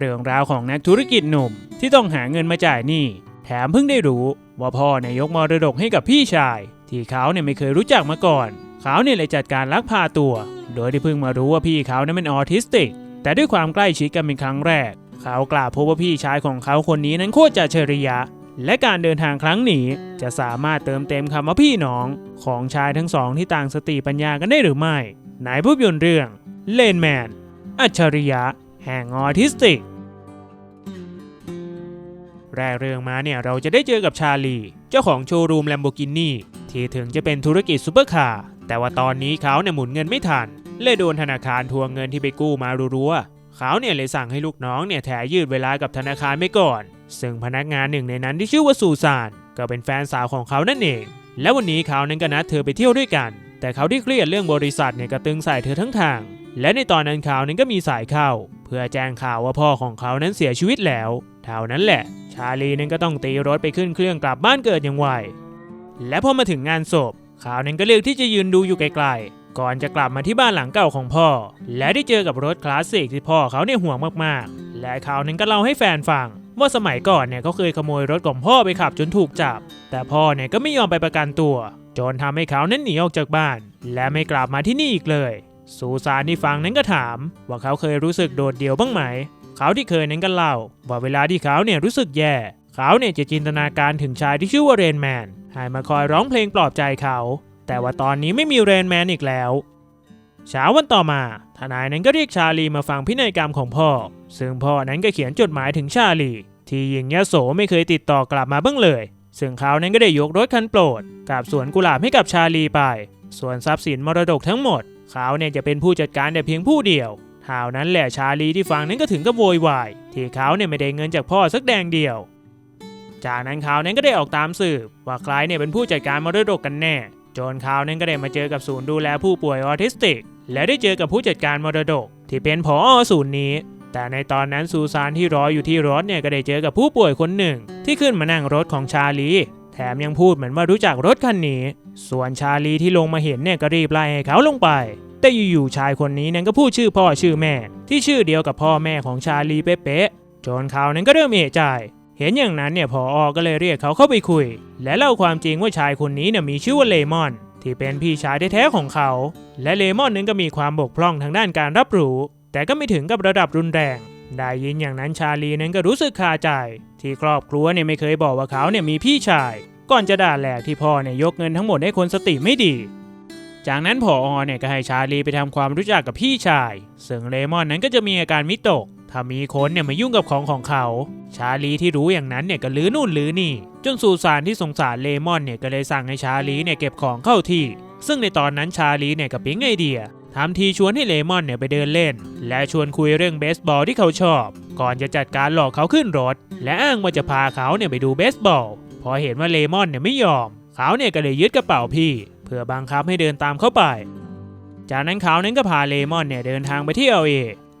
เรื่องราวของนักธุรกิจหนุ่มที่ต้องหาเงินมาจ่ายหนี้แถมเพิ่งได้รู้ว่าพ่อเนี่ยยกมรดกให้กับพี่ชาย ที่เขาเนี่ยไม่เคยรู้จักมาก่อน เขาเนี่ยเลยจัดการลักพาตัว โดยที่เพิ่งมารู้ว่าพี่เขาเนี่ยเป็นออทิสติก แต่ด้วยความใกล้ชิดกันเป็นครั้งแรก เขากล่าวพบว่าพี่ชายของเขาคนนี้นั้นโคตรจะเฉริยะ และการเดินทางครั้งนี้จะสามารถเติมเต็มคำว่าพี่น้อง ของชายทั้งสองที่ต่างสติปัญญากันได้หรือไม่ในภาพยนตร์เรื่องเลนแมนอัจฉริยะแห่งออทิสติก แรกเรื่องมาเนี่ยเราจะได้เจอกับชาลี เจ้าของโชว์รูมแลมโบกินีที่ถึงจะเป็นธุรกิจซูเปอร์คาร์แต่ว่าตอนนี้เขาเนี่ยหมุนเงินไม่ทันเลยโดนธนาคารทวงเงินที่ไปกู้มารัวๆเขาเนี่ยเลยสั่งให้ลูกน้องเนี่ยแถยืดเวลากับธนาคารไปก่อน ซึ่งพนักงานหนึ่งในนั้นที่ชื่อว่าซูซานก็เป็นแฟนสาวของเขานั่นเอง และวันนี้เขานั้นก็นัดเธอไปเที่ยวด้วยกัน แต่เขาที่เครียดเรื่องบริษัทเนี่ยก็ตึงใส่เธอทั้งทาง และในตอนนั้นเขานั้นก็มีสายเข้า เพื่อแจ้งข่าวว่าพ่อของเขานั้นเสียชีวิตแล้ว เท่านั้นแหละ ชาลีนั้นก็ต้องตีรถไปขึ้นเครื่องกลับบ้านเกิดอย่างไว และพอมาถึงงานศพขาวนั้นก็เลือกที่จะยืนดูอยู่ไกลๆ ก่อนจะกลับมาที่บ้านหลังเก่าของพ่อ และได้เจอกับรถคลาสสิกที่พ่อเขาเนี่ยห่วงมากๆ และขาวนั้นก็เล่าให้แฟนฟังว่าสมัยก่อนเนี่ยเขาเคยขโมยรถของพ่อไปขับจนถูกจับ แต่พ่อเนี่ยก็ไม่ยอมไปประกันตัว จนทำให้เขานั้นหนีออกจากบ้าน และไม่กลับมาที่นี่อีกเลย ซูซานที่ฟังนั้นก็ถาม ว่าเขาเคยรู้สึกโดดเดี่ยวบ้างไหม เขาที่เคยนั้นก็เล่า ว่าเวลาที่เขาเนี่ยรู้สึกแย่ เขาเนี่ยจะจินตนาการถึงชายที่ชื่อว่าเรนแมนให้มาคอยร้องเพลงปลอบใจเขา แต่ว่าตอนนี้ไม่มีเรนแมนอีกแล้วเช้าวันต่อมาทนายนั้นก็เรียกชาลีมาฟังพินัยกรรมของพ่อ ซึ่งพ่อนั้นก็เขียนจดหมายถึงชาลี ที่หญิงยโสไม่เคยติดต่อกลับมาบ้างเลย ซึ่งเขานั้นก็ได้ยกรถคันโปรดกับสวนกุหลาบให้กับชาลีไป ส่วนทรัพย์สินมรดกทั้งหมด เขาเนี่ยจะเป็นผู้จัดการแต่เพียงผู้เดียว เท่าวนั้นแหละชาลีที่ฟังนั้นก็ถึงกับโวยวายที่เขาเนี่ยไม่ได้เงินจากพ่อสักแดงเดียว จากนั้นเขาวนั้นก็ได้ออกตามสืบ ว่าใครเนี่ยเป็นผู้จัดการมรดกกันแน่ จนเขาวนั้นก็ได้มาเจอกับศูนย์ดูแลผู้ป่วยออทิสติก และได้เจอกับผู้จัดการมรดก ที่เป็นผอศูนย์นี้ แต่ในตอนนั้นซูซานที่รออยู่ที่รถเนี่ยก็ได้เจอกับผู้ป่วยคนหนึ่ง ที่ขึ้นมานั่งรถของชาลีแถมยังพูดเหมือนว่ารู้จักรถคันนี้ ส่วนชาลีที่ลงมาเห็นเนี่ยก็รีบไล่ให้เขาลงไป แต่อยู่ๆชายคนนี้นั้นก็พูดชื่อพ่อชื่อแม่ ที่ชื่อเดียวกับพ่อแม่ของชาลีเป๊ะๆจนเขานั้นก็เริ่มเอะใจ เห็นอย่างนั้นเนี่ยพออก็เลยเรียกเขาเข้าไปคุย และเล่าความจริงว่าชายคนนี้เนี่ยมีชื่อว่าเลมอน ที่เป็นพี่ชายแท้ๆของเขา และเลมอนนั้นก็มีความบกพร่องทางด้านการรับรู้ แต่ก็ไม่ถึงกับระดับรุนแรงได้ยินอย่างนั้นชาลีนั้นก็รู้สึกคาใจ ที่ครอบครัวเนี่ยไม่เคยบอกว่าเขาเนี่ยมีพี่ชาย ก่อนจะด่าแหลกที่พ่อเนี่ยยกเงินทั้งหมดให้คนสติไม่ดี จากนั้นผออเนี่ยก็ให้ชาลีไปทำความรู้จักกับพี่ชาย ซึ่งเลมอนนั้นก็จะมีอาการมิตก ถ้ามีคนเนี่ยมายุ่งกับของของเขา ชาลีที่รู้อย่างนั้นเนี่ยก็ลื้อนู่นลื้อนี่ จนซูซานที่สงสารเลมอนเนี่ยก็เลยสั่งให้ชาลีเนี่ยเก็บของเข้าที่ ซึ่งในตอนนั้นชาลีเนี่ยก็ปิ๊งไอเดียทำทีชวนให้เลมอนเนี่ยไปเดินเล่น และชวนคุยเรื่องเบสบอลที่เขาชอบ ก่อนจะจัดการหลอกเขาขึ้นรถ และอ้างว่าจะพาเขาเนี่ยไปดูเบสบอล พอเห็นว่าเลมอนเนี่ยไม่ยอม เขาเนี่ยก็เลยยึดกระเป๋าพี่ พื่อบังคับให้เดินตามเข้าไป จากนั้นเขานั้นก็พาเลมอนเนี่ยเดินทางไปที่เอเอ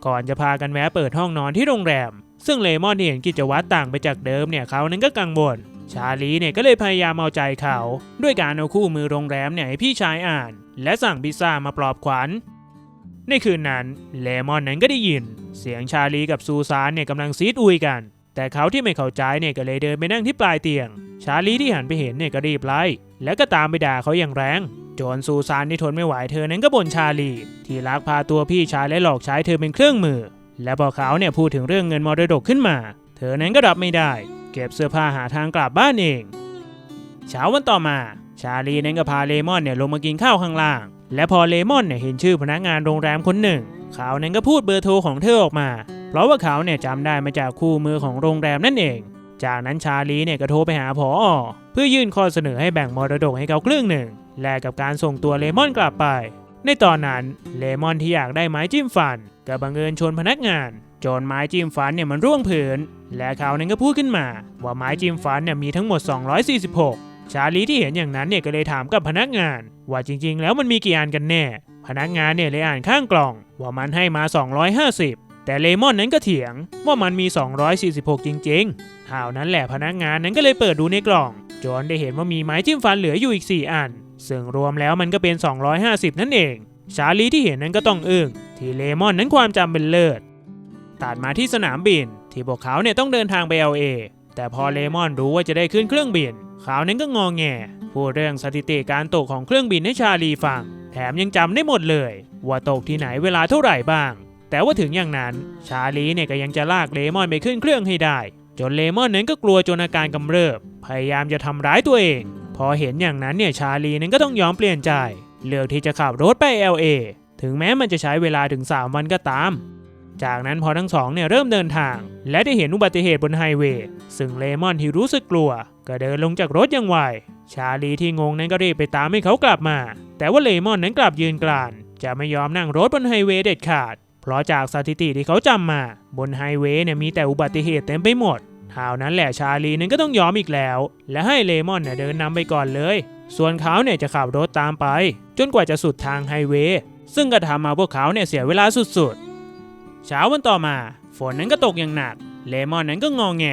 ก่อนจะพากันแวะเปิดห้องนอนที่โรงแรม ซึ่งเลมอนที่เห็นกิจวัตรต่างไปจากเดิมเนี่ยเขานั้นก็กังวลชาลีเนี่ยก็เลยพยายามเอาใจเขา ด้วยการเอาคู่มือโรงแรมเนี่ยให้พี่ชายอ่าน และสั่งพิซซ่ามาปลอบขวัญในคืนนั้นเลมอนนั้นก็ได้ยิน เสียงชาลีกับซูซานเนี่ยกำลังซีดอุยกัน แต่เขาที่ไม่เข้าใจเนี่ยก็เลยเดินไปนั่งที่ปลายเตียง ชาลีที่หันไปเห็นเนี่ยก็รีบไล่แล้วก็ตามไปด่าเขาอย่างแรง จนซูซานที่ทนไม่ไหวเธอนั้นก็บ่นชาลี ที่ลักพาตัวพี่ชายและหลอกใช้เธอเป็นเครื่องมือ และพอเขาเนี่ยพูดถึงเรื่องเงินมรดกขึ้นมา เธอนั้นก็รับไม่ได้ เก็บเสื้อผ้าหาทางกลับบ้านเอง เช้าวันต่อมา ชาลีนั้นก็พาเลมอนเนี่ยลงมากินข้าวข้างล่าง และพอเลมอนเนี่ยเห็นชื่อพนักงานโรงแรมคนหนึ่งเขานั้นก็พูดเบอร์โทรของเธอออกมา เพราะว่าเขาเนี่ยจำได้มาจากคู่มือของโรงแรมนั่นเอง จากนั้นชาลีเนี่ยก็โทรไปหาผออเพื่อยื่นข้อเสนอให้แบ่งมรดกให้เขาครึ่งหนึ่ง แลกกับการส่งตัวเลมอนกลับไป ในตอนนั้นเลมอนที่อยากได้ไม้จิ้มฟันก็บังเอิญชนพนักงาน จนไม้จิ้มฟันเนี่ยมันร่วงผืนและเขานั้นก็พูดขึ้นมา ว่าไม้จิ้มฟันเนี่ยมีทั้งหมด 246 ชาลีที่เห็นอย่างนั้นเนี่ยก็เลยถามกับพนักงาน ว่าจริง ๆ แล้วมันมีกี่อันกันแน่ พนักงานเนี่ยเลยอ่านข้างกล่อง ว่ามันให้มา 250 แต่เลมอนนั้นก็เถียงว่ามันมี 246 จริงๆท่านั้นแหละพนักงานนั้นก็เลยเปิดดูในกล่อง จนได้เห็นว่ามีไม้จิ้มฟันเหลืออยู่อีก 4 อัน ซึ่งรวมแล้วมันก็เป็น 250 นั่นเอง ชาลีที่เห็นนั้นก็ต้องอึ้งที่เลมอนนั้นความจำเป็นเลิศตัดมาที่สนามบิน ที่พวกเขาเนี่ยต้องเดินทางไป LA แต่พอเลมอนรู้ว่าจะได้ขึ้นเครื่องบิน เขานั้นก็งองแงพูดเรื่องสถิติการตกของเครื่องบินให้ชาลีฟัง แถมยังจำได้หมดเลย ว่าตกที่ไหนเวลาเท่าไหร่บ้าง แต่ว่าถึงอย่างนั้น ชาลีเนี่ยก็ยังจะลากเลมอนไปขึ้นเครื่องให้ได้ จนเลมอนนั้นก็กลัวจนอาการกำเริบ พยายามจะทำร้ายตัวเอง พอเห็นอย่างนั้นเนี่ยชาลีนั้นก็ต้องยอมเปลี่ยนใจ เลือกที่จะขับรถไป LA ถึงแม้มันจะใช้เวลาถึง 3 วันก็ตาม จากนั้นพอทั้งสองเนี่ยเริ่มเดินทาง และได้เห็นอุบัติเหตุบนไฮเวย์ซึ่งเลมอนที่รู้สึกกลัว ก็เดินลงจากรถอย่างไวชาลีที่งงนั้นก็รีบไปตามให้เขากลับมา แต่ว่าเลมอนนั้นกลับยืนกราน จะไม่ยอมนั่งรถบนไฮเวย์เด็ดขาด เพราะจากสถิติที่เขาจำมา บนไฮเวย์เนี่ยมีแต่อุบัติเหตุเต็มไปหมดเท่านั้นแหละชาลีนั้นก็ต้องยอมอีกแล้ว และให้เลมอนเนี่ยเดินนำไปก่อนเลย ส่วนเขาเนี่ยจะขับรถตามไป จนกว่าจะสุดทางไฮเวย์ซึ่งก็ทำมาพวกเขาเนี่ยเสียเวลาสุดๆ เช้าวันต่อมา ฝนนั้นก็ตกอย่างหนัก เลมอนนั้นก็งองแง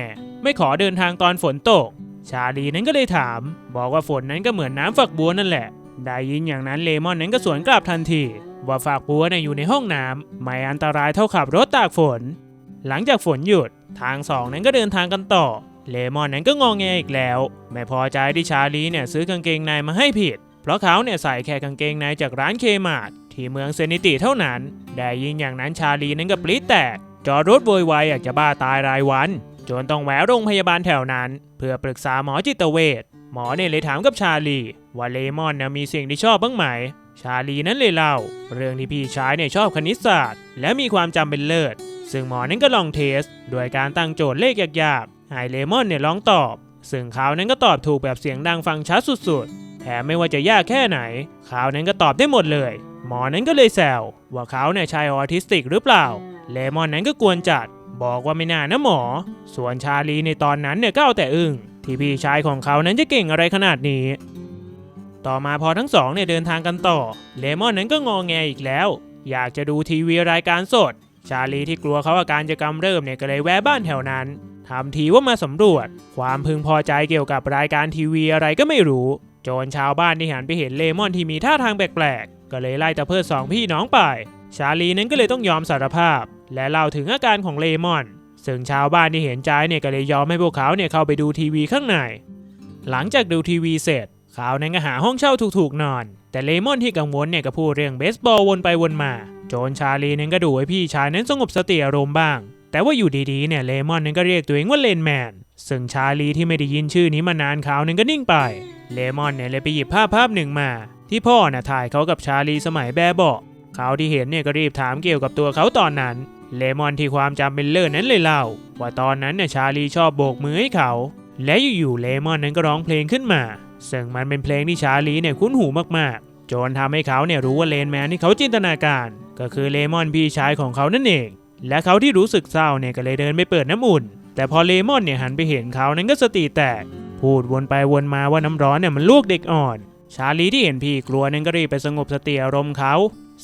ไม่ขอเดินทางตอนฝนตก ชาลีนั้นก็เลยถาม บอกว่าฝนนั้นก็เหมือนน้ำฝักบัวนั่นแหละ ได้ยินอย่างนั้นเลมอนนั้นก็สวนกลับทันที ว่าฝักบัวเนี่ยอยู่ในห้องน้ำไม่อันตรายเท่าขับรถตากฝน หลังจากฝนหยุดทางสองนั้นก็เดินทางกันต่อ เลมอนนั้นก็งองแงอีกแล้ว ไม่พอใจที่ชาลีเนี่ยซื้อกางเกงในมาให้ผิด เพราะเขาเนี่ยใส่แค่กางเกงในจากร้านเคมาร์ทที่เมืองเซนิติเท่านั้น ได้ยินอย่างนั้นชาลีนั้นก็ปรี๊ดแตก จอดรถโวยวายอยากจะบ้าตายรายวัน จนต้องแวะโรงพยาบาลแถวนั้น เพื่อปรึกษาหมอจิตเวชหมอเนี่ยเลยถามกับชาลี ว่าเลมอนเนี่ยมีสิ่งที่ชอบบ้างไหม ชาลีนั้นเลยเล่า เรื่องที่พี่ชายเนี่ยชอบคณิตศาสตร์ และมีความจำเป็นเลิศ ซึ่งหมอนั้นก็ลองเทสโดยการตั้งโจทย์เลขยากๆให้เลมอนเนี่ยลองตอบ ซึ่งเขานั้นก็ตอบถูกแบบเสียงดังฟังชัดสุดๆ แถมไม่ว่าจะยากแค่ไหน เขานั้นก็ตอบได้หมดเลย หมอนั้นก็เลยแซวว่าเขาเนี่ยชายออทิสติกหรือเปล่า เลมอนนั้นก็กวนจัด บอกว่าไม่น่านะหมอ ส่วนชาลีในตอนนั้นเนี่ยก็เอาแต่อึ้งที่พี่ชายของเขานั้นจะเก่งอะไรขนาดนี้ ต่อมาพอทั้งสองเนี่ยเดินทางกันต่อ เลมอนนั้นก็งอแงอีกแล้ว อยากจะดูทีวีรายการสด ชาลีที่กลัวเขาอาการจะกำเริบเนี่ยก็เลยแวะบ้านแถวนั้นทำทีว่ามาสำรวจ ความพึงพอใจเกี่ยวกับรายการทีวีอะไรก็ไม่รู้ โจนชาวบ้านที่หันไปเห็นเลมอนที่มีท่าทางแปลกๆ ก็เลยไล่ตะเพิดสองพี่น้องไป ชาลีนั้นก็เลยต้องยอมสารภาพ และเล่าถึงอาการของเลมอน ซึ่งชาวบ้านที่เห็นใจเนี่ยก็เลยยอมให้พวกเขาเนี่ยเข้าไปดูทีวีข้างใน หลังจากดูทีวีเสร็จ เขานั้นก็หาห้องเช่าถูกๆนอน แต่เลมอนที่กังวลเนี่ยก็พูดเรื่องเบสบอลวนไปวนมา โจนชาลีนั้นก็ดูให้พี่ชายนั้นสงบสติอารมณ์บ้าง แต่ว่าอยู่ดีๆเนี่ยเลมอนนั้นก็เรียกตัวเองว่าเลนแมน ซึ่งชาลีที่ไม่ได้ยินชื่อนี้มานานเขานั้นก็นิ่งไป เลมอนเนี่ยเลยไปหยิบภาพภาพหนึ่งมา ที่พ่อน่ะถ่ายเขากับชาลีสมัยแบบเบาะเขาที่เห็นเนี่ยก็รีบถามเกี่ยวกับตัวเขาตอนนั้นเลมอนที่ความจำเป็นเลิศนั้นเลยเล่า ว่าตอนนั้นเนี่ยชาลีชอบโบกมือให้เขา และอยู่ๆเลมอนนั้นก็ร้องเพลงขึ้นมา ซึ่งมันเป็นเพลงที่ชาลีเนี่ยคุ้นหูมากๆ จนทำให้เขาเนี่ยรู้ว่าเลนแมนที่เขาจินตนาการ ก็คือเลมอนพี่ชายของเขานั่นเอง และเขาที่รู้สึกเศร้าเนี่ยก็เลยเดินไปเปิดน้ำอุ่น แต่พอเลมอนเนี่ยหันไปเห็นเขานั้นก็สติแตก พูดวนไปวนมาว่าน้ำร้อนเนี่ยมันลวกเด็กอ่อน ชาลีที่เห็นพี่กลัวนั้นก็รีบไปสงบสติอารมณ์เขา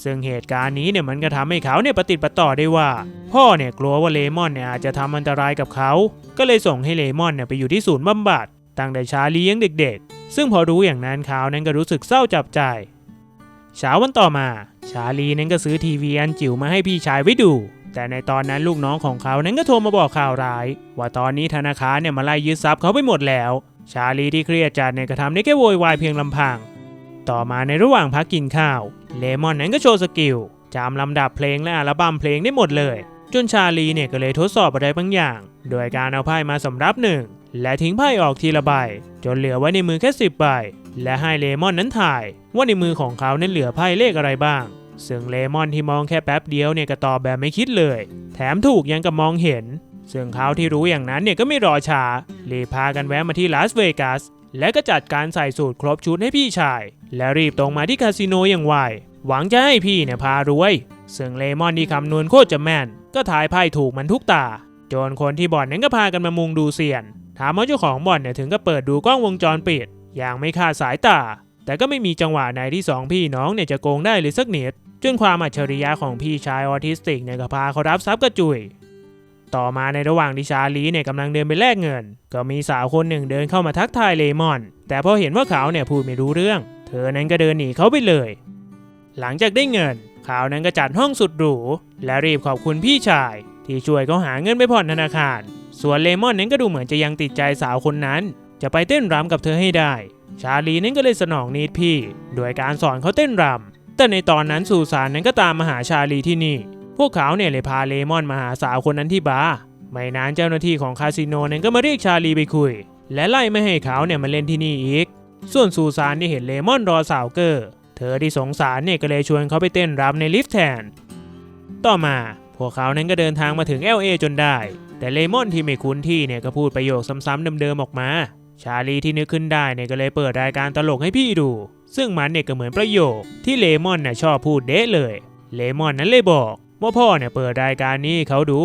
ซึ่งเหตุการณ์นี้เนี่ยมันก็ทำให้เขาเนี่ยปฏิดประต่อได้ว่า พ่อเนี่ยกลัวว่าเลมอนเนี่ยอาจจะทำอันตรายกับเขา ก็เลยส่งให้เลมอนเนี่ยไปอยู่ที่ศูนย์บำบัดตั้งแต่ชาลียังเด็ก ซึ่งพอรู้อย่างนั้นเขานั้นก็รู้สึกเศร้าจับใจเช้าวันต่อมา ชาลีนั้นก็ซื้อทีวีอันจิ๋วมาให้พี่ชายไว้ดู แต่ในตอนนั้นลูกน้องของเขานั้นก็โทรมาบอกข่าวร้าย ว่าตอนนี้ธนาคารเนี่ยมาไล่ยึดทรัพย์เขาไปหมดแล้ว ชาลีที่เครียดจัดเนี่ยก็ทำได้แค่โวยวายเพียงลำพัง ต่อมาในระหว่างพักกินข้าว เลมอนนั้นก็โชว์สกิลจำลำดับเพลงและอัลบั้มเพลงได้หมดเลย จนชาลีเนี่ยก็เลยทดสอบอะไรบางอย่าง โดยการเอาไพ่มาสำรับหนึ่ง และทิ้งไพ่ออกทีละใบ จนเหลือไว้ในมือแค่สิบใบ และให้เลมอนนั้นถ่าย ว่าในมือของเขานั้นเหลือไพ่เลขอะไรบ้าง ซึ่งเลมอนที่มองแค่แป๊บเดียวเนี่ยก็ตอบแบบไม่คิดเลย แถมถูกยังกับมองเห็น ซึ่งเขาที่รู้อย่างนั้นเนี่ยก็ไม่รอช้ารีบพากันแวะมาที่ลาสเวกัสและก็จัดการใส่สูตรครบชุดให้พี่ชาย และรีบตรงมาที่คาสิโนอย่างไวหวังจะให้พี่เนี่ยพารวย ซึ่งเลมอนที่คำนวณโคตรจะแม่น ก็ทายไพ่ถูกมันทุกตา จนคนที่บ่อนนั้นก็พากันมามุงดูเซียน ถามว่าเจ้าของบ่อนเนี่ยถึงก็เปิดดูกล้องวงจรปิด อย่างไม่คาดสายตา แต่ก็ไม่มีจังหวะไหนที่สองพี่น้องเนี่ยจะโกงได้เลยสักนิดจนความอัจฉริยะของพี่ชายออทิสติกเนี่ยก็พาเขารับทรัพย์กระจุย ต่อมาในระหว่างที่ชาลีเนี่ยกำลังเดินไปแลกเงิน ก็มีสาวคนหนึ่งเดินเข้ามาทักทายเลมอน แต่พอเห็นว่าเขาเนี่ยพูดไม่รู้เรื่อง เธอนั้นก็เดินหนีเขาไปเลย หลังจากได้เงินเขานั้นก็จัดห้องสุดหรูและรีบขอบคุณพี่ชาย ที่ช่วยเขาหาเงินไปผ่อนธนาคาร ส่วนเลมอนนั้นก็ดูเหมือนจะยังติดใจสาวคนนั้น จะไปเต้นรำกับเธอให้ได้ ชาลีนั้นก็เลยสนองนิดพี่ โดยการสอนเขาเต้นรำแต่ในตอนนั้นสุสานนั้นก็ตามมาหาชาลีที่นี่ พวกเขาเนี่ยเลยพาเลมอนมาหาสาวคนนั้นที่บาร์ไม่นานเจ้าหน้าที่ของคาสิโนนั้นก็มาเรียกชาลีไปคุย และไล่ไม่ให้เขาเนี่ยมาเล่นที่นี่อีก ส่วนซูซานที่เห็นเลมอนรอสาวเกอร์ เธอที่สงสารเนี่ยก็เลยชวนเขาไปเต้นรำในลิฟต์แทน ต่อมา พวกเขานั้นก็เดินทางมาถึง LA จนได้ แต่เลมอนที่ไม่คุ้นที่เนี่ยก็พูดประโยคซ้ำๆเดิมๆออกมา ชาลีที่นึกขึ้นได้เนี่ยก็เลยเปิดรายการตลกให้พี่ดู ซึ่งมันเนี่ยก็เหมือนประโยค ที่เลมอนน่ะชอบพูดเดะเลย เลมอนนั้นเลยบอก ว่าพ่อเนี่ยเปิดรายการนี้เขาดู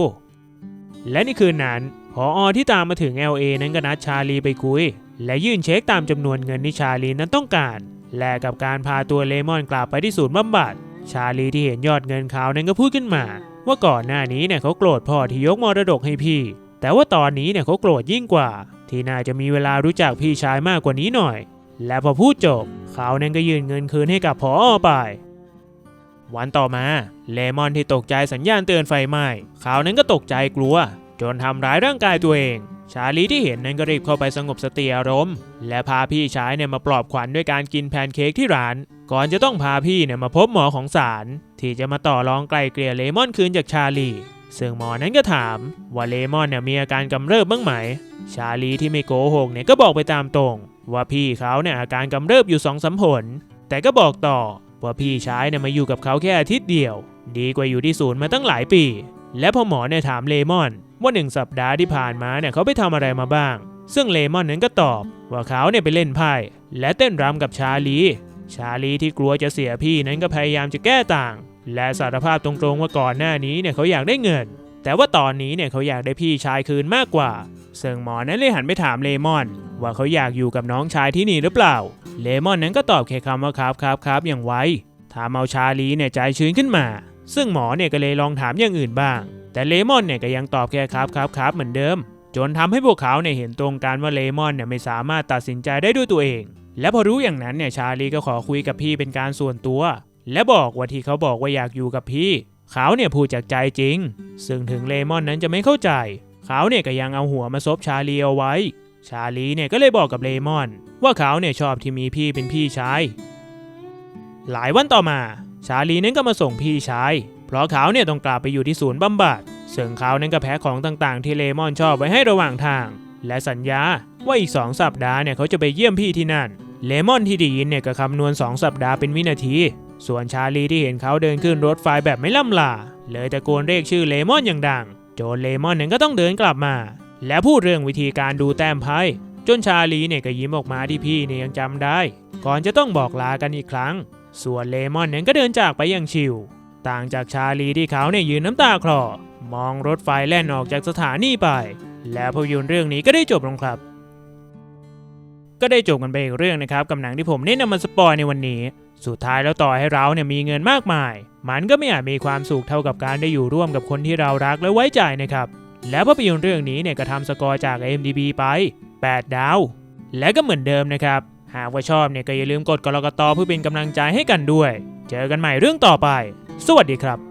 และในคืนนั้นพออที่ตามมาถึง LA นั้นก็นัดชาลีไปคุย และยื่นเช็คตามจำนวนเงินที่ชาลีนั้นต้องการ แลกกับการพาตัวเลมอนกลับไปที่ศูนย์บำบัดชาลีที่เห็นยอดเงินเขานั้นก็พูดขึ้นมา ว่าก่อนหน้านี้เนี่ยเขาโกรธพ่อที่ยกมรดกให้พี่ แต่ว่าตอนนี้เนี่ยเขาโกรธยิ่งกว่า ที่น่าจะมีเวลารู้จักพี่ชายมากกว่านี้หน่อย และพอพูดจบ เขานั้นก็ยื่นเงินคืนให้กับพออไป วันต่อมาเลมอนที่ตกใจสัญญาณเตือนไฟไหม้เขานั้นก็ตกใจกลัว จนทำร้ายร่างกายตัวเอง ชาลีที่เห็นนั้นก็รีบเข้าไปสงบสติอารมณ์ และพาพี่ชายเนี่ยมาปลอบขวัญด้วยการกินแพนเค้กที่ร้าน ก่อนจะต้องพาพี่เนี่ยมาพบหมอของศาลที่จะมาต่อรองไกลเกลี่ยเลมอนคืนจากชาลี ซึ่งหมอนั้นก็ถามว่าเลมอนเนี่ยมีอาการกำเริบบ้างไหม ชาลีที่ไม่โกหกเนี่ยก็บอกไปตามตรง ว่าพี่เขาเนี่ยอาการกำเริบอยู่สองสามผล แต่ก็บอกต่อว่าพี่ชายเนี่ยมาอยู่กับเขาแค่อาทิตย์เดียว ดีกว่าอยู่ที่ศูนย์มาตั้งหลายปี และพอหมอเนี่ยถามเลมอนว่าหนึ่งสัปดาห์ที่ผ่านมาเนี่ยเขาไปทำอะไรมาบ้าง ซึ่งเลมอนนั้นก็ตอบ ว่าเขาเนี่ยไปเล่นไพ่และเต้นรำกับชาลี ชาลีที่กลัวจะเสียพี่นั้นก็พยายามจะแก้ต่าง และสารภาพตรงๆว่าก่อนหน้านี้เนี่ยเขาอยากได้เงิน แต่ว่าตอนนี้เนี่ยเขาอยากได้พี่ชายคืนมากกว่า ซึ่งหมอนั้นเลยหันไปถามเลมอน ว่าเขาอยากอยู่กับน้องชายที่นี่หรือเปล่า เลมอนนั้นก็ตอบแค่คำว่าครับครับครับอย่างไวถามเอาชาลีเนี่ยใจชื้นขึ้นมา ซึ่งหมอเนี่ยก็เลยลองถามอย่างอื่นบ้าง แต่เลมอนเนี่ยก็ยังตอบแค่ครับครับครับเหมือนเดิม จนทำให้พวกเขาเนี่ยเห็นตรงกันว่าเลมอนเนี่ยไม่สามารถตัดสินใจได้ด้วยตัวเอง และพอรู้อย่างนั้นเนี่ยชาลีก็ขอคุยกับพี่เป็นการส่วนตัว และบอกว่าที่เขาบอกว่าอยากอยู่กับพี่ เขาเนี่ยพูดจากใจจริง ซึ่งถึงเลมอนนั้นจะไม่เข้าใจ เขาเนี่ยก็ยังเอาหัวมาซบชาลีเอาไว้ ชาลีเนี่ยก็เลยบอกกับเลมอน ว่าเขาเนี่ยชอบที่มีพี่เป็นพี่ชายหลายวันต่อมา ชาลีนั้นก็มาส่งพี่ชาย เพราะเขาเนี่ยต้องกลับไปอยู่ที่ศูนย์บำบัดซึ่งเขานั้นก็แพ็คของต่างๆ ที่เลมอนชอบไว้ให้ระหว่างทาง และสัญญาว่าอีก2สัปดาห์เนี่ยเขาจะไปเยี่ยมพี่ที่นั่น เลมอนที่ได้ยินเนี่ยก็คำนวณ2สัปดาห์เป็นวินาที ส่วนชาลีที่เห็นเขาเดินขึ้นรถไฟแบบไม่ล่ำลา เลยตะโกนเรียกชื่อเลมอนอย่างดัง โจนเลมอนนั้นก็ต้องเดินกลับมา และพูดเรื่องวิธีการดูแต้มไพ่จนชาลีเนี่ยก็ยิ้มออกมาที่พี่เนี่ยยังจำได้ ก่อนจะต้องบอกลากันอีกครั้ง ส่วนเลมอนนั้นก็เดินจากไปอย่างชิว ต่างจากชาลีที่เขาเนี่ยยืนน้ำตาคลอ มองรถไฟแล่นออกจากสถานีไป แล้วภาพยนตร์เรื่องนี้ก็ได้จบลงครับ ก็ได้จบกันไปอีกเรื่องนะครับกับหนังที่ผมได้นำมาสปอยในวันนี้ สุดท้ายแล้วต่อให้เราเนี่ยมีเงินมากมาย มันก็ไม่อาจมีความสุขเท่ากับการได้อยู่ร่วมกับคนที่เรารักและไว้ใจนะครับ แล้วภาพยนตร์เรื่องนี้เนี่ยก็ทำสกอร์จาก IMDb ไป 8 ดาว และก็เหมือนเดิมนะครับ หากว่าชอบเนี่ยก็อย่าลืมกดกรกตเพื่อเป็นกำลังใจให้กันด้วย เจอกันใหม่เรื่องต่อไป สวัสดีครับ